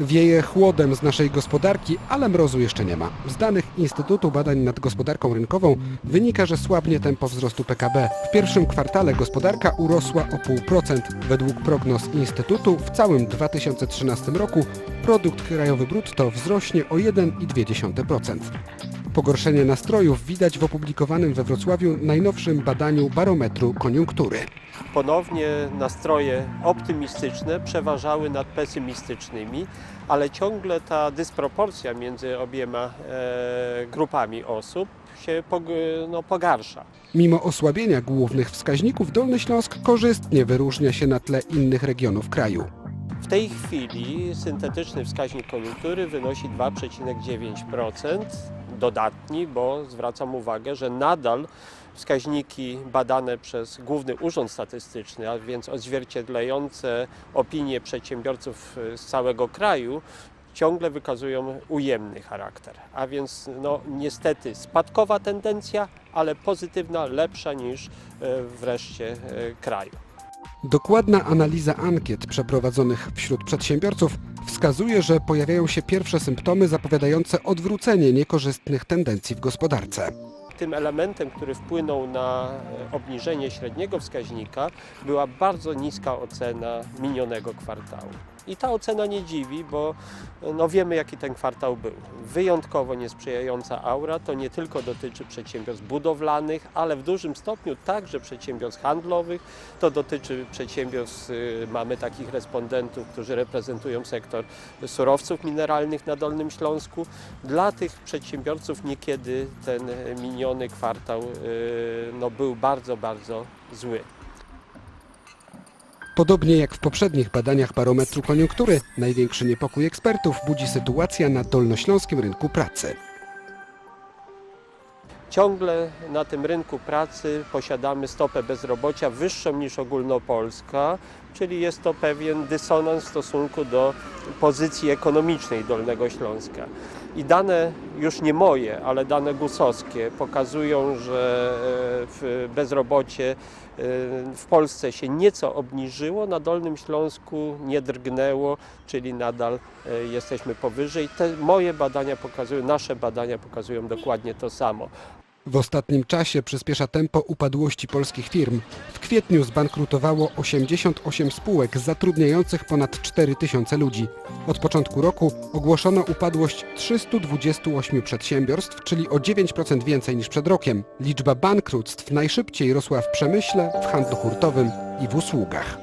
Wieje chłodem z naszej gospodarki, ale mrozu jeszcze nie ma. Z danych Instytutu Badań nad Gospodarką Rynkową wynika, że słabnie tempo wzrostu PKB. W pierwszym kwartale gospodarka urosła o 0,5%. Według prognoz Instytutu w całym 2013 roku produkt krajowy brutto wzrośnie o 1,2%. Pogorszenie nastrojów widać w opublikowanym we Wrocławiu najnowszym badaniu barometru koniunktury. Ponownie nastroje optymistyczne przeważały nad pesymistycznymi, ale ciągle ta dysproporcja między obiema e, grupami osób się pog, no, pogarsza. Mimo osłabienia głównych wskaźników Dolny Śląsk korzystnie wyróżnia się na tle innych regionów kraju. Tej chwili syntetyczny wskaźnik koniunktury wynosi 2,9%, dodatni, bo zwracam uwagę, że nadal wskaźniki badane przez Główny Urząd Statystyczny, a więc odzwierciedlające opinie przedsiębiorców e, z całego kraju, ciągle wykazują ujemny charakter. A więc no, niestety spadkowa tendencja, ale pozytywna, lepsza niż e, w reszcie e, kraju. Dokładna analiza ankiet przeprowadzonych wśród przedsiębiorców wskazuje, że pojawiają się pierwsze symptomy zapowiadające odwrócenie niekorzystnych tendencji w gospodarce. Tym elementem, który wpłynął na e, obniżenie średniego wskaźnika, była bardzo niska ocena minionego kwartału. I ta ocena nie dziwi, bo e, no wiemy, jaki ten kwartał był. Wyjątkowo niesprzyjająca aura to nie tylko dotyczy przedsiębiorstw budowlanych, ale w dużym stopniu także przedsiębiorstw handlowych. To dotyczy przedsiębiorstw, y, mamy takich respondentów, którzy reprezentują sektor surowców mineralnych na Dolnym Śląsku. Dla tych przedsiębiorców niekiedy ten miniony kwartał y, no, był bardzo, bardzo zły. Podobnie jak w poprzednich badaniach barometru koniunktury, największy niepokój ekspertów budzi sytuacja na dolnośląskim rynku pracy. Ciągle na tym rynku pracy posiadamy stopę bezrobocia wyższą niż ogólnopolska, czyli jest to pewien dysonans w stosunku do pozycji ekonomicznej Dolnego Śląska. I dane już nie moje, ale dane gusowskie pokazują, że e, bezrobocie e, w Polsce się nieco obniżyło, na Dolnym Śląsku nie drgnęło, czyli nadal e, jesteśmy powyżej. Te moje badania pokazują, nasze badania pokazują dokładnie to samo. W ostatnim czasie przyspiesza tempo upadłości polskich firm. W kwietniu zbankrutowało 88 spółek zatrudniających ponad 4 tysiące ludzi. Od początku roku ogłoszono upadłość 328 przedsiębiorstw, czyli o 9% więcej niż przed rokiem. Liczba bankructw najszybciej rosła w przemyśle, w handlu hurtowym i w usługach.